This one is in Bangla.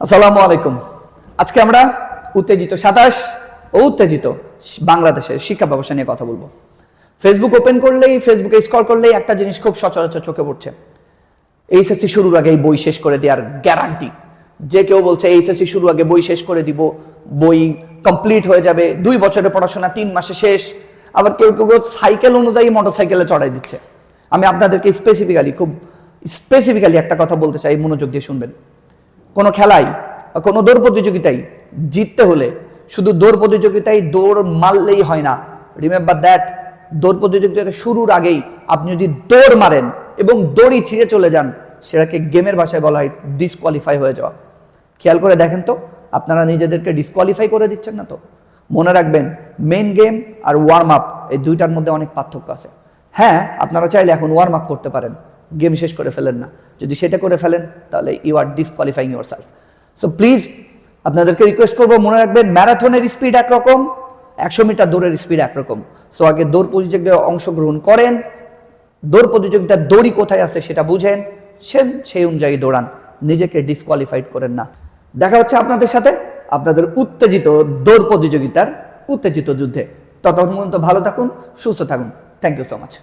আসসালামু আলাইকুম। আজকে আমরা উত্তেজিত, সাতাশ ও উত্তেজিত বাংলাদেশের শিক্ষা ব্যবস্থা নিয়ে কথা বলব। ফেসবুক ওপেন করলেই ফেসবুকে স্কল করলেই একটা জিনিস খুব সচরাচর চোখে পড়ছে। এইচএসসি শুরুর আগে এই বই শেষ করে দেওয়ার গ্যারান্টি যে কেউ বলছে এইচএসসি শুরুর আগে বই শেষ করে দিব, বই কমপ্লিট হয়ে যাবে, দুই বছরের পড়াশোনা, তিন মাসে শেষ। আবার কেউ কেউ সাইকেল অনুযায়ী মোটর সাইকেলে চড়াই দিচ্ছে। আমি আপনাদেরকে স্পেসিফিক্যালি খুব স্পেসিফিক্যালি একটা কথা বলতে চাই, মনোযোগ দিয়ে শুনবেন। কোনো খেলায় বা কোনো দৌড় প্রতিযোগিতায় জিততে হলে শুধু দৌড় প্রতিযোগিতায় দৌড় মারলেই হয় না। রিমেম্বার দ্যাট দৌড় প্রতিযোগিতা শুরুর আগেই আপনি যদি দৌড় মারেন এবং দড়ি ছিঁড়ে চলে যান, সেটাকে গেমের ভাষায় বলা হয় ডিসকোয়ালিফাই হয়ে যাওয়া। খেয়াল করে দেখেন তো, আপনারা নিজেদেরকে ডিসকোয়ালিফাই করে দিচ্ছেন না তো? মনে রাখবেন মেন গেম আর ওয়ার্ম আপ এই দুইটার মধ্যে অনেক পার্থক্য আছে। হ্যাঁ আপনারা চাইলে এখন ওয়ার্ম আপ করতে পারেন। গেম শেষ করে ফেলেন না। যদি সেটা করে ফেলেন, তাহলে you are disqualifying yourself so please আপনাদেরকে রিকোয়েস্ট করব, মনে রাখবেন ম্যারাথনের স্পিড একরকম, একশো মিটার দৌড়ের স্পিড একরকম। সো আগে দৌড় প্রতিযোগিতায় অংশগ্রহণ করেন, দৌড় প্রতিযোগিতার দড়ি কোথায় আছে সেটা বুঝেন, সে, সেই অনুযায়ী দৌড়ান, নিজেকে ডিসকোয়ালিফাইড করেন না। দেখা হচ্ছে আপনাদের সাথে, আপনাদের উত্তেজিত দৌড় প্রতিযোগিতার উত্তেজিত যুদ্ধে। ততক্ষণ পর্যন্ত ভালো থাকুন, সুস্থ থাকুন। Thank you so much